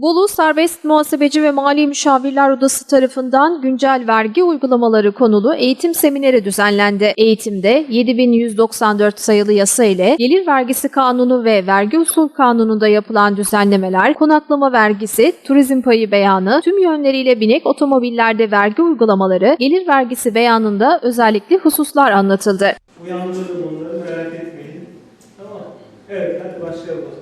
Bolu Serbest Muhasebeci ve Mali Müşavirler Odası tarafından güncel vergi uygulamaları konulu eğitim semineri düzenlendi. Eğitimde 7194 sayılı yasa ile Gelir Vergisi Kanunu ve Vergi Usul Kanunu'nda yapılan düzenlemeler, konaklama vergisi, turizm payı beyanı, tüm yönleriyle binek otomobillerde vergi uygulamaları, gelir vergisi beyanında özellikle hususlar anlatıldı. Uyandırdım onları merak etmeyin. Tamam. Evet hadi başlayalım.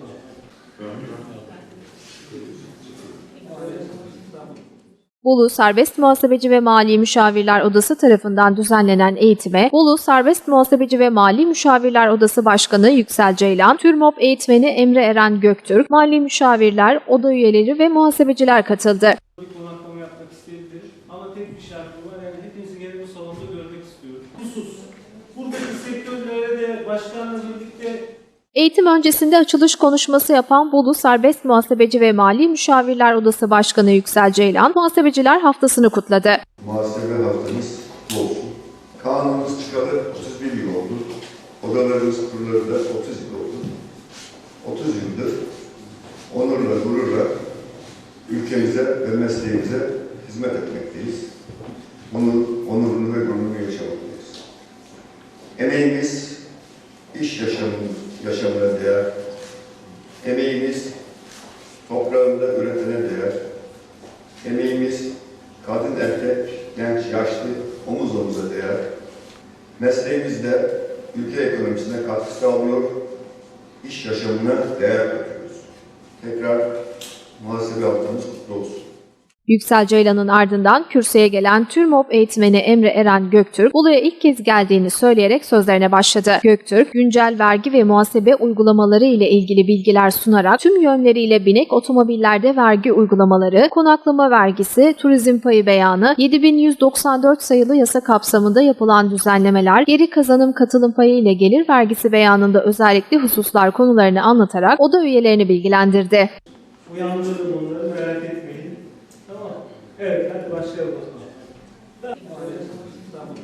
Bolu Serbest Muhasebeci ve Mali Müşavirler Odası tarafından düzenlenen eğitime Bolu Serbest Muhasebeci ve Mali Müşavirler Odası Başkanı Yüksel Ceylan, TÜRMOP eğitmeni Emre Eren Göktürk, Mali Müşavirler, Oda üyeleri ve muhasebeciler katıldı. Bir konaklama yapmak isteyebilirim. Ama tek bir şartım var. Yani hepinizi gene bu salonda görmek istiyorum. Husus. Buradaki sektörlere de başkanla birlikte Eğitim öncesinde açılış konuşması yapan Bolu Serbest Muhasebeci ve Mali Müşavirler Odası Başkanı Yüksel Ceylan, muhasebeciler haftasını kutladı. Muhasebe haftamız kutlu olsun. Kanunumuz çıkalı 31 yıl oldu. Odalarımız kurulalı da 30 yıl oldu. 30 yıldır onurla, gururla ülkemize ve mesleğimize hizmet etmekteyiz. Onur, onurunu ve gururunu yaşamaktayız. Emeğimiz iş yaşamının, yaşamına değer. Emeğimiz toprağında üretene değer. Emeğimiz kadın, erkek, genç, yaşlı, omuz omuza değer. Mesleğimizde ülke ekonomisine katkı sağlıyor, iş yaşamına değer katıyoruz. Tekrar muhasebe haftamız kutlu olsun. Yüksel Ceylan'ın ardından kürsüye gelen TÜRMOP eğitmeni Emre Eren Göktürk, Bolu'ya ilk kez geldiğini söyleyerek sözlerine başladı. Göktürk, güncel vergi ve muhasebe uygulamaları ile ilgili bilgiler sunarak tüm yönleriyle binek otomobillerde vergi uygulamaları, konaklama vergisi, turizm payı beyanı, 7194 sayılı yasa kapsamında yapılan düzenlemeler, geri kazanım katılım payı ile gelir vergisi beyanında özellikle hususlar konularını anlatarak oda üyelerini bilgilendirdi. uyandırdım onları merak etmeyin. Evet hadi başlayalım o zaman. Tamam.